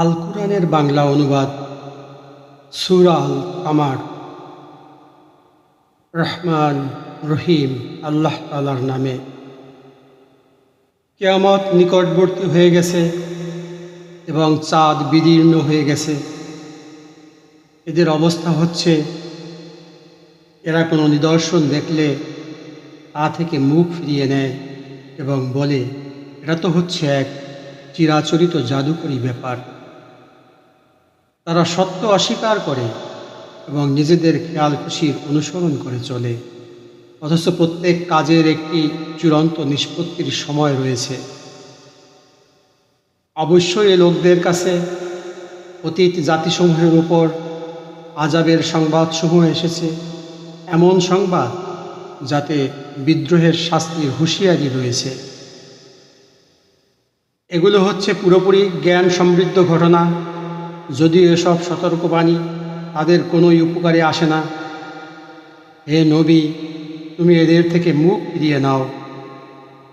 আল কোরআনের বাংলা অনুবাদ, সুরা আল কামার রহমান রহিম, আল্লাহ তালার নামে। কেয়ামত নিকটবর্তী হয়ে গেছে এবং চাঁদ বিদীর্ণ হয়ে গেছে। এদের অবস্থা হচ্ছে, এরা কোনো নিদর্শন দেখলে তা থেকে মুখ ফিরিয়ে নেয় এবং বলে, এটা তো হচ্ছে এক চিরাচরিত জাদুকরী ব্যাপার। তারা সত্য অস্বীকার করে এবং নিজেদের খেয়াল খুশির অনুসরণ করে চলে। অথচ প্রত্যেক কাজের একটি চূড়ান্ত নিষ্পত্তির সময় রয়েছে। অবশ্যই এ লোকদের কাছে অতীত জাতিসমূহের উপর আজাবের সংবাদসমূহ এসেছে। এমন সংবাদ যাতে বিদ্রোহের শাস্তির হুঁশিয়ারি রয়েছে। এগুলো হচ্ছে পুরোপুরি জ্ঞান সমৃদ্ধ ঘটনা। যদিও এসব সতর্কবাণী তাদের কোনোই উপকারে আসে না, হে নবী, তুমি এদের থেকে মুখ ফিরিয়ে নাও।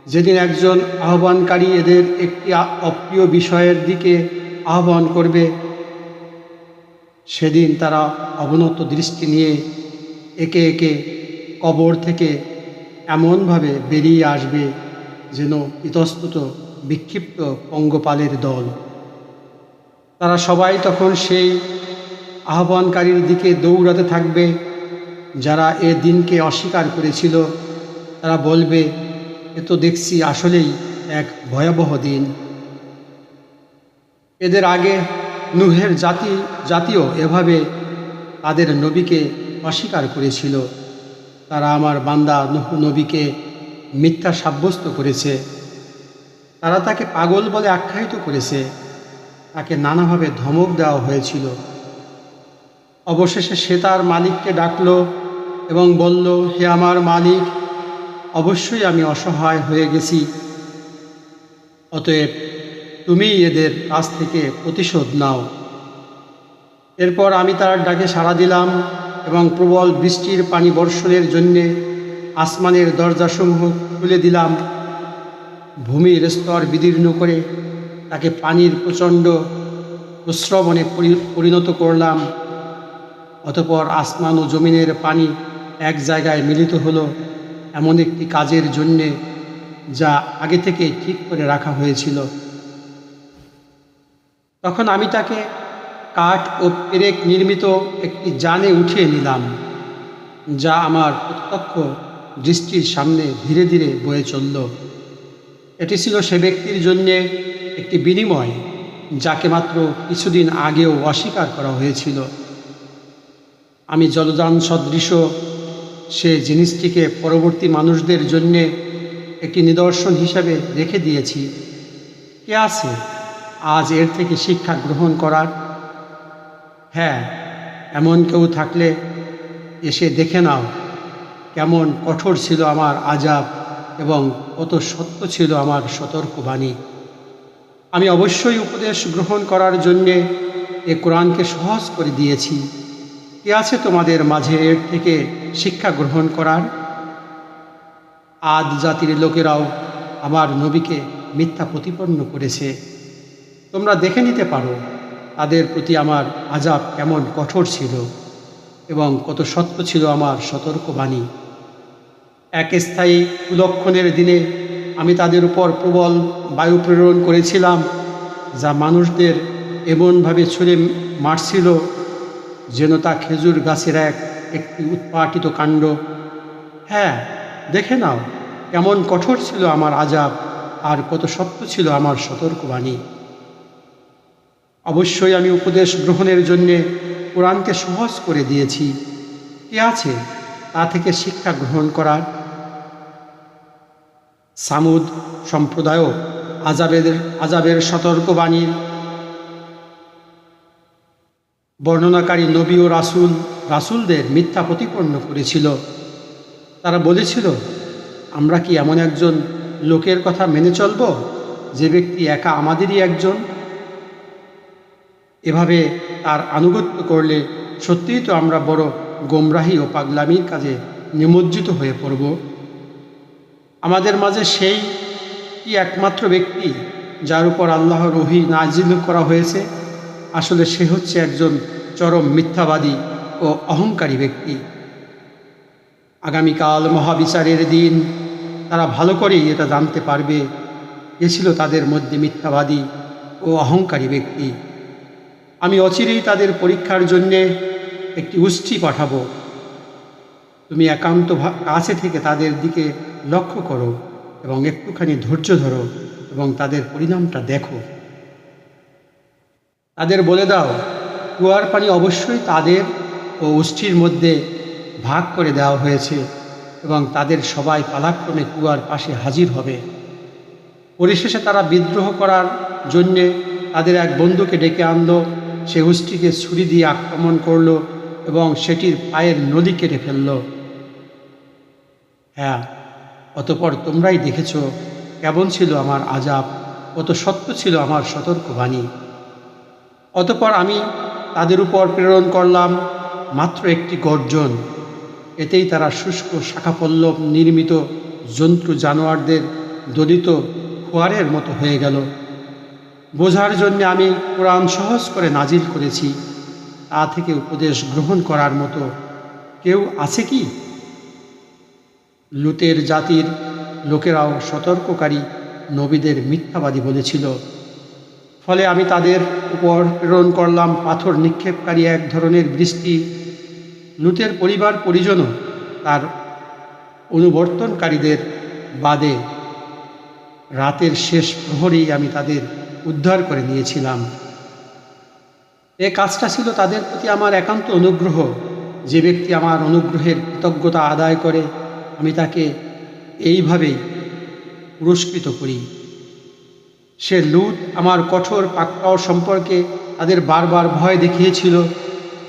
যেদিন একজন আহ্বানকারী এদের একটি অপ্রিয় বিষয়ের দিকে আহ্বান করবে, সেদিন তারা অবনত দৃষ্টি নিয়ে একে একে কবর থেকে এমনভাবে বেরিয়ে আসবে যেন ইতস্তত বিক্ষিপ্ত পঙ্গপালের দল। তারা সবাই তখন সেই আহ্বানকারীর দিকে দৌড়াতে থাকবে, যারা এ দিনকে অস্বীকার করেছিল। তারা বলবে, এ তো দেখছি আসলেই এক ভয়াবহ দিন। এদের আগে নুহের জাতি জাতীয় এভাবে তাদের নবীকে অস্বীকার করেছিল। তারা আমার বান্দা নুহ নবীকে মিথ্যা সাব্যস্ত করেছে। তারা তাকে পাগল বলে আখ্যায়িত করেছে। তাকে নানাভাবে ধমক দেওয়া হয়েছিল। অবশেষে সে তার মালিককে ডাকল এবং বলল, হে আমার মালিক, অবশ্যই আমি অসহায় হয়ে গেছি। অতএব তুমি এদের কাছ থেকে প্রতিশোধ নাও। এরপর আমি তার ডাকে সাড়া দিলাম এবং প্রবল বৃষ্টির পানি বর্ষণের জন্যে আসমানের দরজাসমূহ খুলে দিলাম। ভূমির স্তর বিদীর্ণ করে তাকে পানির প্রচণ্ড প্রস্রবণে পরি- পরিণত করলাম। অতপর আসমান ও জমিনের পানি এক জায়গায় মিলিত হলো এমন একটি কাজের জন্যে যা আগে থেকে ঠিক করে রাখা হয়েছিল। তখন আমি তাকে কাঠ ও পেরেক নির্মিত একটি যানে উঠিয়ে নিলাম, যা আমার প্রত্যক্ষ দৃষ্টির সামনে ধীরে ধীরে বয়ে চলল। এটি ছিল সে ব্যক্তির জন্যে একটি বিনিময় যাকে মাত্র কিছুদিন আগেও অস্বীকার করা হয়েছিল। আমি জলযান সদৃশ, সে জিনিসটিকে পরবর্তী মানুষদের জন্যে একটি নিদর্শন হিসাবে রেখে দিয়েছি। কে আছে? আজ এর থেকে শিক্ষা গ্রহণ করার? হ্যাঁ এমন কেউ থাকলে এসে দেখে নাও কেমন কঠোর ছিল আমার আজাব এবং কত সত্য ছিল আমার সতর্কবাণী। আমি অবশ্যই উপদেশ গ্রহণ করার জন্যে এ কোরআনকে সহজ করে দিয়েছি। কে আছে তোমাদের মাঝে এর থেকে শিক্ষা গ্রহণ করার? আদ জাতির লোকেরাও আমার নবীকে মিথ্যা প্রতিপন্ন করেছে। তোমরা দেখে নিতে পারো, তাদের প্রতি আমার আজাব কেমন কঠোর ছিল এবং কত সত্য ছিল আমার সতর্কবাণী। এক স্থায়ী কুলক্ষণের দিনে আমি তাদের উপর প্রবল বায়ু প্রেরণ করেছিলাম, যা মানুষদের এমনভাবে ছুঁড়ে মারছিল যেন তা খেজুর গাছের এক, একটি উৎপাটিত কাণ্ড। হ্যাঁ দেখে নাও, কেমন কঠোর ছিল আমার আজাব আর কত সত্য ছিল আমার সতর্কবাণী। অবশ্যই আমি উপদেশ গ্রহণের জন্যে কোরআনকে সহজ করে দিয়েছি। কে আছে? তা থেকে শিক্ষা গ্রহণ করার সামুদ সম্প্রদায়ও আজাবের আজাবের সতর্কবাণীর। বর্ণনাকারী নবী ও রাসুল, রাসুলদের মিথ্যা প্রতিপন্ন করেছিল। তারা বলেছিল, আমরা কি এমন একজন লোকের কথা মেনে চলব? যে ব্যক্তি একা আমাদেরই একজন? এভাবে তার আনুগত্য করলে সত্যিই তো আমরা বড় গোমরাহি ও পাগলামির কাজে নিমজ্জিত হয়ে পড়ব। আমাদের মাঝে সেই কি একমাত্র ব্যক্তি যার উপর আল্লাহর রহি নাজিল করা হয়েছে। আসলে সে হচ্ছে একজন চরম মিথ্যাবাদী ও অহংকারী ব্যক্তি। আগামীকাল মহাবিচারের দিন, তারা ভালো করেই এটা জানতে পারবে। এ ছিল তাদের মধ্যে মিথ্যাবাদী ও অহংকারী ব্যক্তি। আমি অচিরেই তাদের পরীক্ষার জন্যে একটি উষ্ঠি পাঠাবো। তুমি একান্ত কাছে থেকে তাদের দিকে লক্ষ্য করো এবং একটুখানি ধৈর্য ধরো এবং তাদের পরিণামটা দেখো। তাদের বলে দাও, কুয়ার পানি অবশ্যই তাদের ও উষ্ঠির মধ্যে ভাগ করে দেওয়া হয়েছে এবং তাদের সবাই পালাক্রমে কুয়ার পাশে হাজির হবে। পরিশেষে তারা বিদ্রোহ করার জন্যে তাদের এক বন্ধুকে ডেকে আনলো, সে উষ্ঠিকে ছুরি দিয়ে আক্রমণ করল এবং সেটির পায়ের নদী কেটে ফেলল। হ্যাঁ অতপর তোমরাই দেখেছ কেমন ছিল আমার আজাব, কত সত্য ছিল আমার সতর্কবাণী। অতপর আমি তাদের উপর প্রেরণ করলাম মাত্র একটি গর্জন। এতেই তারা শুষ্ক শাখাপল্লব নির্মিত জন্তু জানোয়ারদের দলিত খোয়ারের মতো হয়ে গেল। বোঝার জন্যে আমি কোরআন সহজ করে নাজিল করেছি। তা থেকে উপদেশ গ্রহণ করার মতো কেউ আছে কি? লুতের জাতির লোকেরাও সতর্ককারী নবীদের মিথ্যাবাদী বলেছিল। ফলে আমি তাদের উপর প্রেরণ করলাম পাথর নিক্ষেপকারী এক ধরনের বৃষ্টি। লুতের পরিবার পরিজনও তার অনুবর্তনকারীদের বাদে রাতের শেষ প্রহরেই আমি তাদের উদ্ধার করে নিয়েছিলাম। এ কাজটা ছিল তাদের প্রতি আমার একান্ত অনুগ্রহ। যে ব্যক্তি আমার অনুগ্রহের কৃতজ্ঞতা আদায় করে আমি তাকে এইভাবেই পুরস্কৃত করি। সে লুট আমার কঠোর পাকড়াও সম্পর্কে তাদের বারবার ভয় দেখিয়েছিল,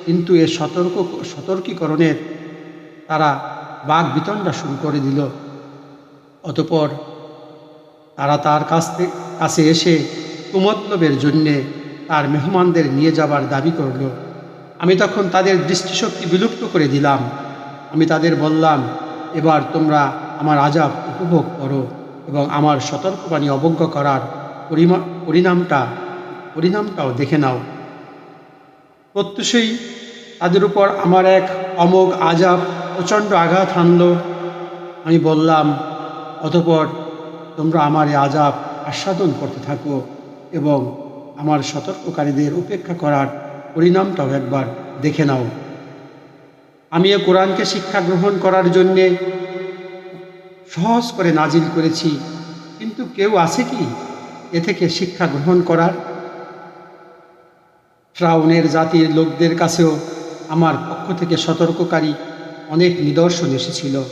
কিন্তু এ সতর্ক, সতর্কীকরণের তারা বাঘ বিতণ্ডা শুরু করে দিল। অতপর তারা তার কাছ, কাছে এসে কুমতলবের জন্যে তার মেহমানদের নিয়ে যাবার দাবি করল। আমি তখন তাদের দৃষ্টিশক্তি বিলুপ্ত করে দিলাম। আমি তাদের বললাম এবার তোমরা আমার আজাব উপভোগ করো এবং আমার সতর্কবাণী অবজ্ঞা করার পরিণামটা, পরিণামটাও দেখে নাও। প্রত্যুষেই তাদের উপর আমার এক অমোঘ আজাব প্রচণ্ড আঘাত হানল। আমি বললাম, অতপর তোমরা আমার এই আজাব আস্বাদন করতে থাকো এবং আমার সতর্ককারীদের উপেক্ষা করার পরিণামটাও একবার দেখে নাও। আমি এ কোরআনকে শিক্ষা গ্রহণ করার জন্যে সহজ করে নাজিল করেছি। কিন্তু কেউ আছে কি এ থেকে শিক্ষা গ্রহণ করার? ফ্রাউনের জাতির লোকদের কাছেও আমার পক্ষ থেকে সতর্ককারী অনেক নিদর্শন এসেছিল।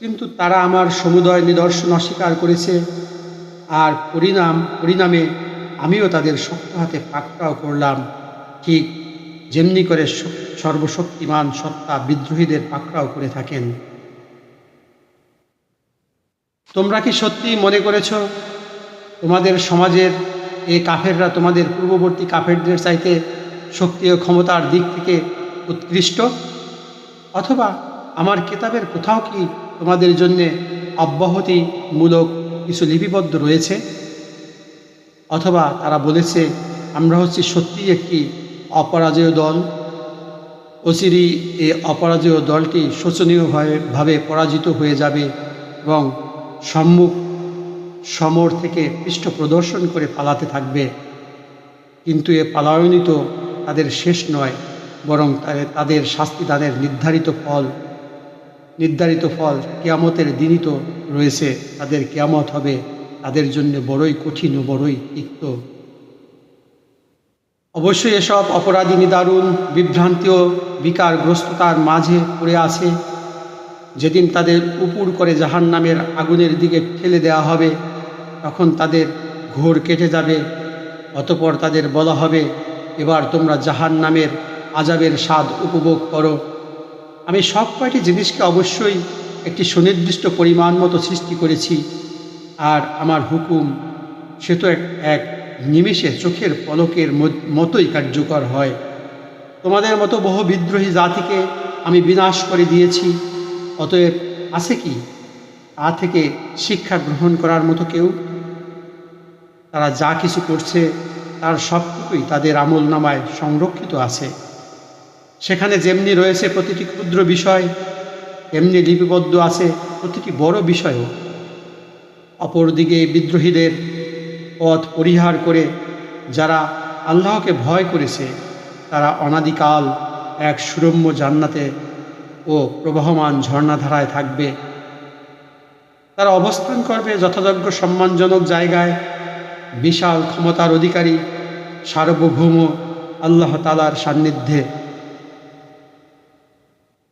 কিন্তু তারা আমার সমুদয় নিদর্শন অস্বীকার করেছে। আর পরিণাম, পরিণামে আমিও তাদের শক্ত হাতে পাকড়াও করলাম। ঠিক যেমনি করে সর্বশক্তিমান সত্তা বিদ্রোহীদের পাকড়াও করে থাকেন। তোমরা কি সত্যি মনে করেছ, তোমাদের সমাজের এই কাফেররা তোমাদের পূর্ববর্তী কাফেরদের চাইতে শক্তি ও ক্ষমতার দিক থেকে উৎকৃষ্ট? অথবা আমার কেতাবের কোথাও কি তোমাদের জন্যে অব্যাহতিমূলক কিছু লিপিবদ্ধ রয়েছে? অথবা তারা বলেছে, আমরা হচ্ছি সত্যিই একটি অপরাজেয় দল। অচিরি এ অপরাজেয় দলটি শোচনীয়ভাবে ভাবে পরাজিত হয়ে যাবে এবং সম্মুখ সমর থেকে পৃষ্ঠ প্রদর্শন করে পালাতে থাকবে। কিন্তু এ পালায়নই তো তাদের শেষ নয়, বরং তাদের শাস্তি, তাদের নির্ধারিত ফল নির্ধারিত ফল কেয়ামতের দিনই তো রয়েছে। তাদের কেয়ামত হবে। তাদের জন্য বড়ই কঠিন ও বড়ই তিক্ত। অবশ্যই এসব অপরাধী নিদারুণ, বিভ্রান্তি ও বিকারগ্রস্ততার মাঝে পড়ে আছে। যেদিন তাদের উপুর করে জাহান নামের আগুনের দিকে ঠেলে দেওয়া হবে, তখন তাদের ঘোর কেটে যাবে। অতপর তাদের বলা হবে, এবার তোমরা জাহান নামের আজাবের স্বাদ উপভোগ করো। আমি সব কয়টি জিনিসকে অবশ্যই একটি সুনির্দিষ্ট পরিমাণ মতো সৃষ্টি করেছি, আর আমার হুকুম, সে তো এক এক নিমেষে চোখের পলকের মতোই কার্যকর হয়। তোমাদের মতো বহু বিদ্রোহী জাতিকে আমি বিনাশ করে দিয়েছি। অতএব আছে কি? তা থেকে শিক্ষা গ্রহণ করার মতো কেউ? তারা যা কিছু করছে, তার সবটুকুই তাদের আমল নামায় সংরক্ষিত আছে। সেখানে যেমনি রয়েছে প্রতিটি ক্ষুদ্র বিষয়, তেমনি লিপিবদ্ধ আছে প্রতিটি বড় বিষয়ও। অপরদিকে বিদ্রোহীদের পথ পরিহার করে যারা আল্লাহকে ভয় করেছে, তারা অনাদিকাল এক সুরম্য জান্নাতে ও প্রবাহমান ঝর্ণাধারায় থাকবে। তারা অবস্থান করবে যথাযোগ্য সম্মানজনক জায়গায়, বিশাল ক্ষমতার অধিকারী, সার্বভৌম আল্লাহ তালার সান্নিধ্যে।